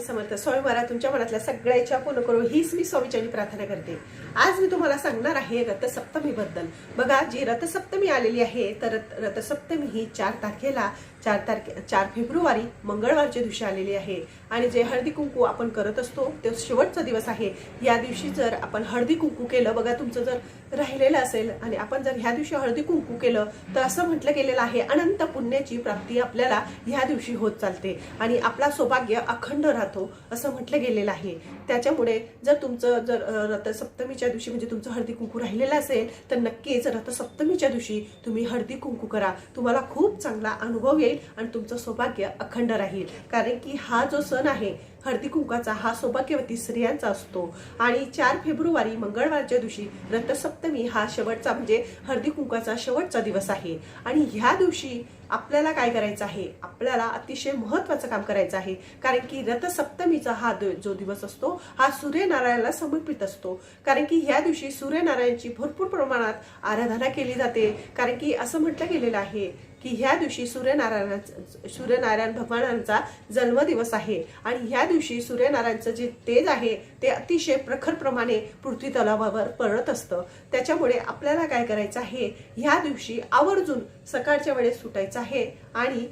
स्वामी समर्थ. स्वामी महाराज तुमच्या मनातल्या सगळ्याच्या पूर्ण करू हीच मी स्वामीच्यानी प्रार्थना करते. आज मी तुम्हाला सांगणार आहे रथसप्तमीबद्दल. बघा जी रथसप्तमी आलेली आहे तर रथ- रथसप्तमी ही चार तारखेला चार तारखे चार फेब्रुवारी मंगळवारच्या दिवशी आलेली आहे. आणि जे हळदी कुंकू आपण करत असतो तो शेवटचा दिवस आहे. या दिवशी जर आपण हळदी कुंकू केलं बघा तुमचं जर राहिलेलं असेल आणि आपण जर ह्या दिवशी हळदी कुंकू केलं तर असं म्हटलं गेलेलं आहे अनंत पुण्याची प्राप्ती आपल्याला ह्या दिवशी होत चालते. आणि आपला सौभाग्य अखंड राहतो असं म्हटलं गेलेलं आहे. त्याच्यामुळे जर तुमचं जर रथसप्तमीच्या दिवशी म्हणजे तुमचं हळदी कुंकू राहिलेलं असेल तर नक्कीच रथसप्तमीच्या दिवशी तुम्ही हळदी कुंकू करा. तुम्हाला खूप चांगला अनुभव येईल. आणि तुमचं सौभाग्य अखंड राहील. कारण की हा जो सण आहे हळदी कुंकाचा हा सौभाग्यवती स्त्रियांचा असतो. आणि चार फेब्रुवारी मंगळवारच्या दिवशी रथसप्तमी हा शेवटचा म्हणजे हळदी कुंकाचा शेवटचा दिवस आहे. आणि ह्या दिवशी आपल्याला काय करायचं आहे? आपल्याला अतिशय महत्वाचं काम करायचं आहे. कारण की रथसप्तमीचा हा जो दिवस असतो हा सूर्यनारायणाला समर्पित असतो. कारण की ह्या दिवशी सूर्यनारायणची भरपूर प्रमाणात आराधना केली जाते. कारण की असं म्हटलं गेलेलं आहे की ह्या दिवशी सूर्यनारायणाचा सूर्यनारायण भगवानांचा जन्मदिवस आहे. आणि ह्या दिवशी सूर्यनारायणचं जे तेज आहे ते अतिशय प्रखरप्रमाणे पृथ्वी तलावावर पडत असतं. त्याच्यामुळे आपल्याला काय करायचं आहे? ह्या दिवशी आवर्जून सकाळच्या वेळेस सुटायचं आहे आणि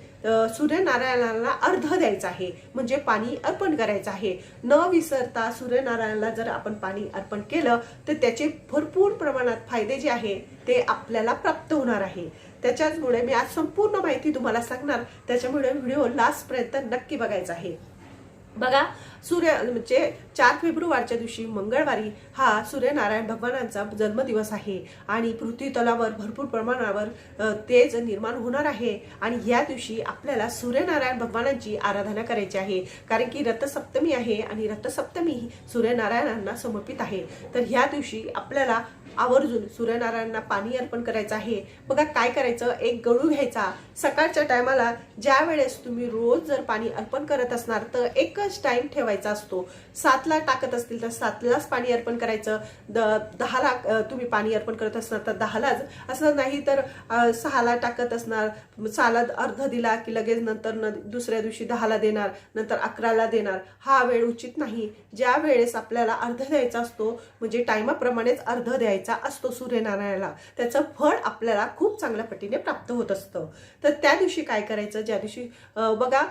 सूर्यनारायणाला अर्ध द्यायचं आहे. म्हणजे पाणी अर्पण करायचं आहे. न विसरता सूर्यनारायणाला जर आपण पाणी अर्पण केलं तर त्याचे भरपूर प्रमाणात फायदे जे आहे ते आपल्याला प्राप्त होणार आहे. त्याच्याचमुळे मी आज संपूर्ण माहिती तुम्हाला सांगणार. त्याच्यामुळे व्हिडिओ लास्टपर्यंत नक्की बघायचा आहे. बघा सूर्य म्हणजे चार फेब्रुवारच्या दिवशी मंगळवारी हा सूर्यनारायण भगवानांचा जन्मदिवस आहे. आणि पृथ्वी तलावर भरपूर प्रमाणावर तेज निर्माण होणार आहे. आणि या दिवशी आपल्याला सूर्यनारायण भगवानांची आराधना करायची आहे. कारण की रथसप्तमी आहे आणि रथसप्तमी ही सूर्यनारायणांना समर्पित आहे. तर ह्या दिवशी आपल्याला आवर्जून सूर्यनारायणांना पाणी अर्पण करायचं आहे. बघा काय करायचं? एक गळू घ्यायचा. सकाळच्या टायमाला ज्या वेळेस तुम्ही रोज जर पाणी अर्पण करत असणार तर एकच टाइम ठेवायचा असतो. सातला टाकत असतील तर सातलाच पाणी अर्पण करायचं. द दहाला तुम्ही पाणी अर्पण करत असणार तर दहालाच. असं नाही तर सहाला टाकत असणार. सहाला अर्ध दिला की लगेच नंतर न दुसऱ्या दिवशी दहाला देणार नंतर अकराला देणार. हा वेळ उचित नाही. ज्या वेळेस आपल्याला अर्ध द्यायचा असतो म्हणजे टायमाप्रमाणेच अर्ध द्यायचा. असतो सूर्यनारायणाला. त्याचं फळ आपल्याला खूप चांगल्या पटीने प्राप्त होत असतं. तर त्या दिवशी काय करायचं? ज्या दिवशी बघा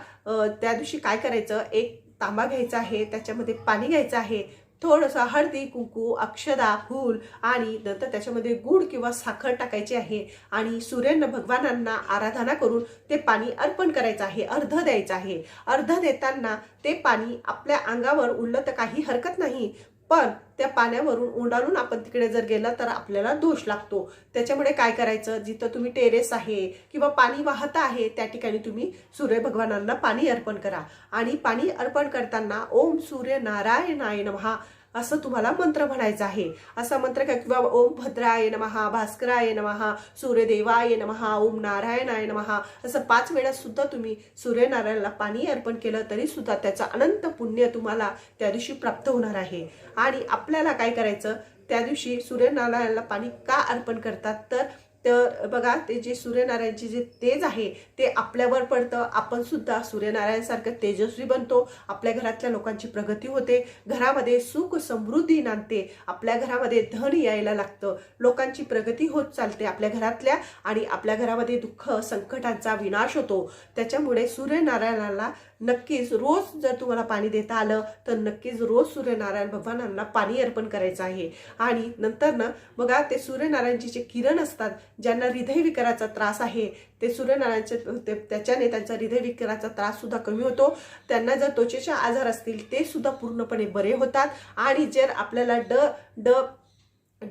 त्या दिवशी काय करायचं? एक तांबा घ्यायचा आहे त्याच्यामध्ये पाणी घ्यायचं आहे. थोडंसं हळदी कुंकू अक्षदा फूल आणि नंतर त्याच्यामध्ये गुड किंवा साखर टाकायची आहे आणि सूर्यांना भगवानांना आराधना करून ते पाणी अर्पण करायचं आहे अर्ध द्यायचं आहे. अर्ध देताना ते पाणी आपल्या अंगावर उडलं तर काही हरकत नाही. पण त्या पाण्यावरून ओंडाळून आपण तिकडे जर गेलं तर आपल्याला दोष लागतो. त्याच्यामुळे काय करायचं? जिथं तुम्ही टेरेस आहे किंवा पाणी वाहत आहे त्या ठिकाणी तुम्ही सूर्य भगवानांना पाणी अर्पण करा. आणि पाणी अर्पण करताना ओम सूर्य नारायणाय नमहा असं तुम्हाला मंत्र म्हणायचा आहे. असा मंत्र काय? किंवा ओम भद्राय नमहा भास्कराय नमहा सूर्यदेवाय नमहा ओम नारायणाय नमहा. असं पाच वेळा सुद्धा तुम्ही सूर्यनारायणाला पाणी अर्पण केलं तरी सुद्धा त्याचा अनंत पुण्य तुम्हाला त्या दिवशी प्राप्त होणार आहे. आणि आपल्याला काय करायचं? त्या दिवशी सूर्यनारायणाला पाणी का अर्पण करतात? तर तर बघा ते जे सूर्यनारायणचे जे तेज आहे ते आपल्यावर पडतं. आपण सुद्धा सूर्यनारायणसारखं तेजस्वी बनतो. आपल्या घरातल्या लोकांची प्रगती होते. घरामध्ये सुख समृद्धी नांदते. आपल्या घरामध्ये धन यायला लागतं. लोकांची प्रगती होत चालते आपल्या घरातल्या आणि आपल्या घरामध्ये दुःख संकटांचा विनाश होतो. त्याच्यामुळे सूर्यनारायणाला नक्कीच रोज जर तुम्हाला पाणी देता आलं तर नक्कीच रोज सूर्यनारायण भगवानांना पाणी अर्पण करायचं आहे. आणि नंतर ना बघा ते सूर्यनारायणचे जे किरण असतात ज्यांना हृदयविकाराचा त्रास आहे ते सूर्यनारायणचे ते- त्याच्याने त्यांचा हृदयविकाराचा त्रास सुद्धा कमी होतो. त्यांना जर त्वचेचे आजार असतील ते सुद्धा पूर्णपणे बरे होतात. आणि जर आपल्याला ड ड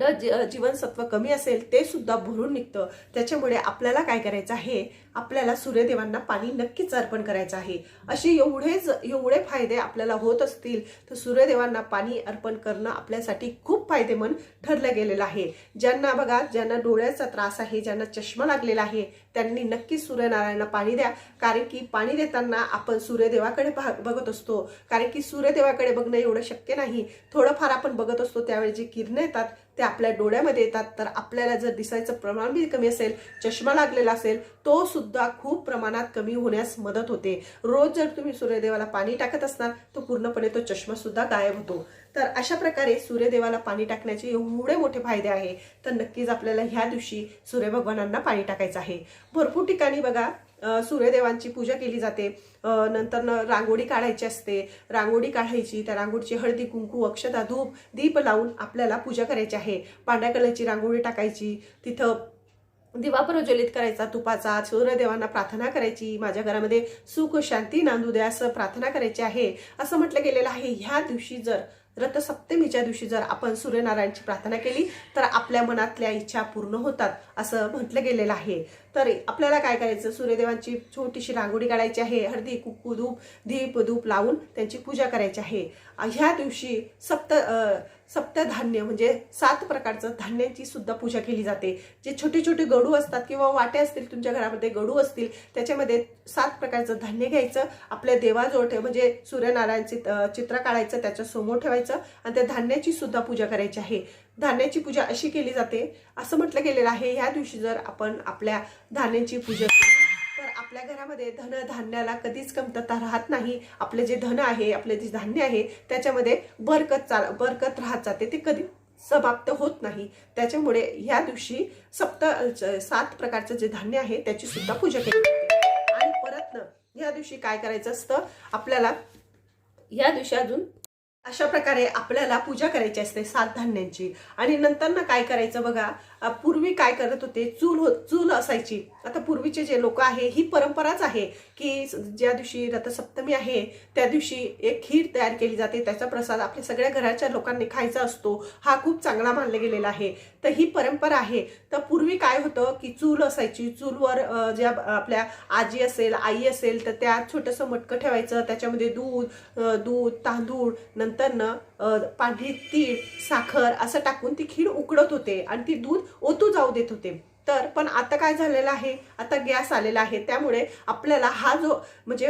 जीवनसत्व कमी असेल ते सुद्धा भरून निघतं. त्याच्यामुळे आपल्याला काय करायचं आहे? आपल्याला सूर्यदेवांना पाणी नक्कीच अर्पण करायचं आहे. असे एवढेच एवढे फायदे आपल्याला होत असतील तर सूर्यदेवांना पाणी अर्पण करणं आपल्यासाठी खूप फायदेमंद ठरलं गेलेलं आहे. ज्यांना बघा ज्यांना डोळ्याचा त्रास आहे ज्यांना चष्मा लागलेला आहे त्यांनी नक्कीच सूर्यनारायणाला पाणी द्या. कारण की पाणी देताना आपण सूर्यदेवाकडे बघत असतो. कारण की सूर्यदेवाकडे बघणं एवढं शक्य नाही. थोडंफार आपण बघत असतो त्यावेळी जे किरणं येतात ते आपल्या डोळ्यामध्ये येतात. तर आपल्याला जर दिसायचं प्रमाण बी कमी असेल चष्मा लागलेला असेल तो सुद्धा खूप प्रमाणात कमी होण्यास मदत होते. रोज जर तुम्ही सूर्यदेवाला पाणी टाकत असणार तर पूर्णपणे तो चष्मा सुद्धा गायब होतो. तर अशा प्रकारे सूर्यदेवाला पाणी टाकण्याचे एवढे मोठे फायदे आहे. तर नक्कीच आपल्याला ह्या दिवशी सूर्यभगवानांना पाणी टाकायचं आहे. भरपूर ठिकाणी बघा सूर्यदेवांची पूजा केली जाते. नंतर न रांगोळी काढायची असते. रांगोळी काढायची त्या रांगोळीची हळदी कुंकू अक्षता धूप दीप लावून आपल्याला पूजा करायची आहे. पांढऱ्या कलरची रांगोळी टाकायची. तिथं दिवा प्रज्वलित करायचा तुपाचा. सूर्यदेवांना प्रार्थना करायची. माझ्या घरामध्ये सुख शांती नांदू द्या असं प्रार्थना करायची आहे. असं म्हटलं गेलेलं आहे. ह्या दिवशी जर रथसप्तमीच्या दिवशी जर आपण सूर्यनारायणची प्रार्थना केली तर आपल्या मनातल्या इच्छा पूर्ण होतात असं म्हटलं गेलेलं आहे. तर आपल्याला काय करायचं? सूर्यदेवांची छोटीशी रांगोळी काढायची आहे. हळदी कुक्कू धूप धीप धूप लावून त्यांची पूजा करायची आहे. ह्या दिवशी सप्त सप्तधान्य म्हणजे सात प्रकारचं धान्यांची सुद्धा पूजा केली जाते. जे छोटे छोटे गडू असतात किंवा वाटे असतील तुमच्या घरामध्ये गडू असतील त्याच्यामध्ये सात प्रकारचं धान्य घ्यायचं आपल्या देवाजवळ ठेव म्हणजे सूर्यनारायणचे चित्र काढायचं त्याच्यासमोर ठेवायचं आणि त्या धान्याची सुद्धा पूजा करायची आहे. धान्याची पूजा अशी केली जाते असं म्हटलं गेलेलं आहे ह्या दिवशी जर आपण आपल्या धान्याची पूजा आपल्या घरामध्ये धन धान्याला कधीच कमतरता राहत नाही. आपले जे धन आहे आपले जे धान्य आहे त्याच्यामध्ये बरकत चाल बरकत राहत जाते. ते कधी समाप्त होत नाही. त्याच्यामुळे ह्या दिवशी सप्त सात प्रकारचं जे धान्य आहे त्याची सुद्धा पूजा केली जाते. आणि परत न ह्या दिवशी काय करायचं असतं? आपल्याला या दिवशी अजून अशा प्रकारे आपल्याला पूजा करायची असते सात धान्यांची. आणि नंतर ना काय करायचं बघा पूर्वी काय करत होते चूल हो चूल असायची. आता पूर्वीचे जे लोक आहे ही परंपराच आहे की ज्या दिवशी रथसप्तमी आहे त्या दिवशी एक खीर तयार केली जाते. त्याचा प्रसाद आपल्या सगळ्या घराच्या लोकांनी खायचा असतो. हा खूप चांगला मानला गेलेला आहे. तर ही परंपरा आहे. तर पूर्वी काय होतं की चूल असायची. चूलवर ज्या आपल्या आजी असेल आई असेल तर त्या छोटंसं मटकं ठेवायचं. त्याच्यामध्ये दूध दूध तांदूळ नंतरनं अ, पांढरी तीळ साखर असं टाकून ती खीर उकडत होते आणि ती दूध ओतू जाऊ देत होते. तर पण आता काय झालेलं आहे? आता गॅस आलेला आहे. त्यामुळे आपल्याला हा जो म्हणजे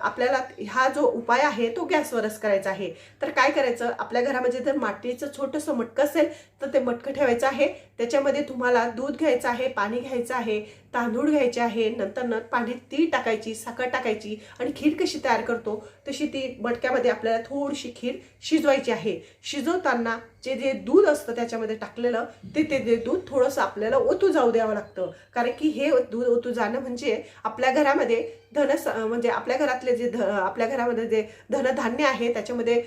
आपल्याला हा जो उपाय आहे तो गॅसवरच करायचा आहे. तर काय करायचं? आपल्या घरामध्ये जर मातीचं छोटंसं मटकं असेल तर ते मटकं ठेवायचं आहे. त्याच्यामध्ये तुम्हाला दूध घ्यायचं आहे पाणी घ्यायचं आहे. तांदूळ घ्यायचे आहे नंतर न पाणी तीळ टाकायची साखर टाकायची आणि खीर कशी तयार करतो तशी ती मटक्यामध्ये आपल्याला थोडीशी खीर शिजवायची आहे. शिजवताना जे जे दूध असतं त्याच्यामध्ये टाकलेलं ते ते जे दूध थोडंसं आपल्याला ओतू जाऊ द्यावं लागतं. कारण की हे दूध ओतू जाणं म्हणजे आपल्या घरामध्ये धन म्हणजे आपल्या घरातले जे ध आपल्या घरामध्ये जे धनधान्य आहे त्याच्यामध्ये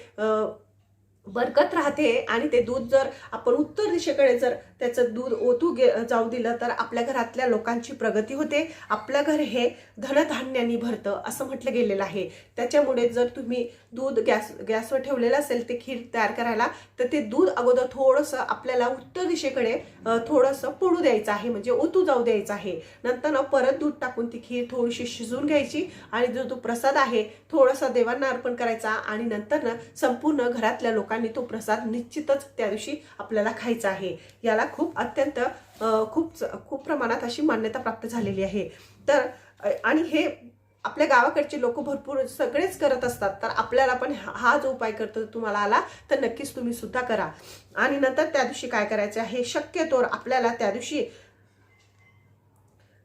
बरकत राहते आणि ते दूध जर आपण उत्तर दिशेकडे जर त्याचं दूध ओतू गे जाऊ दिलं तर आपल्या घरातल्या लोकांची प्रगती होते. आपलं घर हे धनधान्याने भरतं असं म्हटलं गेलेलं आहे. त्याच्यामुळे जर तुम्ही दूध गॅस गॅसवर ठेवलेलं असेल ते खीर तयार करायला तर ते दूध अगोदर थोडंसं आपल्याला उत्तर दिशेकडे थोडंसं पडू द्यायचं आहे. म्हणजे ओतू जाऊ द्यायचं आहे. नंतर ना परत दूध टाकून ती खीर थोडीशी शिजवून घ्यायची आणि जो तो प्रसाद आहे थोडासा देवांना अर्पण करायचा आणि नंतर ना संपूर्ण घरातल्या लोकांना आणि तो प्रसाद निश्चितच त्या दिवशी आपल्याला खायचा आहे. याला खूप अत्यंत खूप खूप प्रमाणात अशी मान्यता प्राप्त झालेली आहे. तर आणि हे आपल्या गावाकडचे लोक भरपूर सगळेच करत असतात. तर आपल्याला पण हा हा जो उपाय करतो तुम्हाला आला तर नक्कीच तुम्ही सुद्धा करा. आणि नंतर त्या दिवशी काय करायचं आहे? शक्यतोवर आपल्याला त्या दिवशी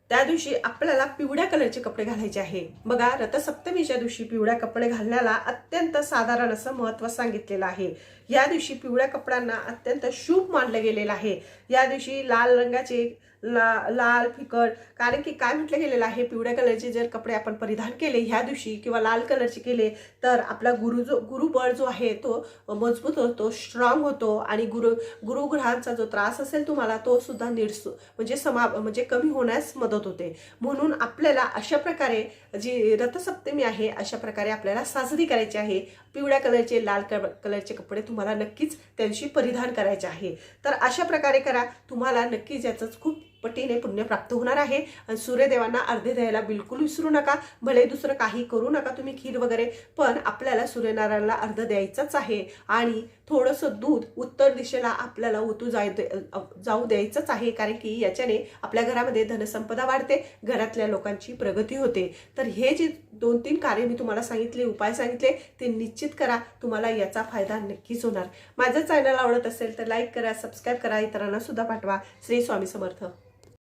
त्या दिवशी आपल्याला पिवळ्या कलरचे कपडे घालायचे आहे. बघा रथसप्तमीच्या दिवशी पिवळ्या कपडे घालण्याला अत्यंत साधारण असं महत्त्व सांगितलेलं आहे. या दिवशी पिवळ्या कपड्यांना अत्यंत शुभ मानलं गेलेलं आहे. या दिवशी लाल रंगाचे ला लाल फिकट कारण की काय म्हटलं गेलेलं आहे पिवळ्या कलरचे जर कपडे आपण परिधान केले ह्या दिवशी किंवा लाल कलरचे केले तर आपला गुरु जो गुरुबळ जो आहे तो मजबूत होतो स्ट्रॉंग होतो आणि गुरु गुरुग्रहांचा जो त्रास असेल तुम्हाला तो सुद्धा निर्सू म्हणजे समा म्हणजे कमी होण्यास मदत होते. म्हणून आपल्याला अशा प्रकारे जी रथसप्तमी आहे अशा प्रकारे आपल्याला साजरी करायची आहे. पिवळ्या कलरचे लाल कलरचे कपडे तुम्हाला नक्कीच त्यांची परिधान करायचे आहे. तर अशा प्रकारे करा तुम्हाला नक्कीच याचं खूप पटीने पुण्य प्राप्त होणार आहे. आणि सूर्यदेवांना अर्धे द्यायला बिलकुल विसरू नका. भले दुसरं काही करू नका तुम्ही खीर वगैरे पण आपल्याला सूर्यनारायणला अर्ध द्यायचंच आहे. आणि थोडंसं दूध उत्तर दिशेला आपल्याला ओतू जाय जाऊ द्यायचंच आहे. कारण की याच्याने आपल्या घरामध्ये धनसंपदा वाढते घरातल्या लोकांची प्रगती होते. तर हे जे दोन तीन कार्य मी तुम्हाला सांगितले उपाय सांगितले ते निश्चित करा. तुम्हाला याचा फायदा नक्कीच होणार. माझं चॅनल आवडत असेल तर लाईक करा सबस्क्राईब करा इतरांना सुद्धा पाठवा. श्री स्वामी समर्थ.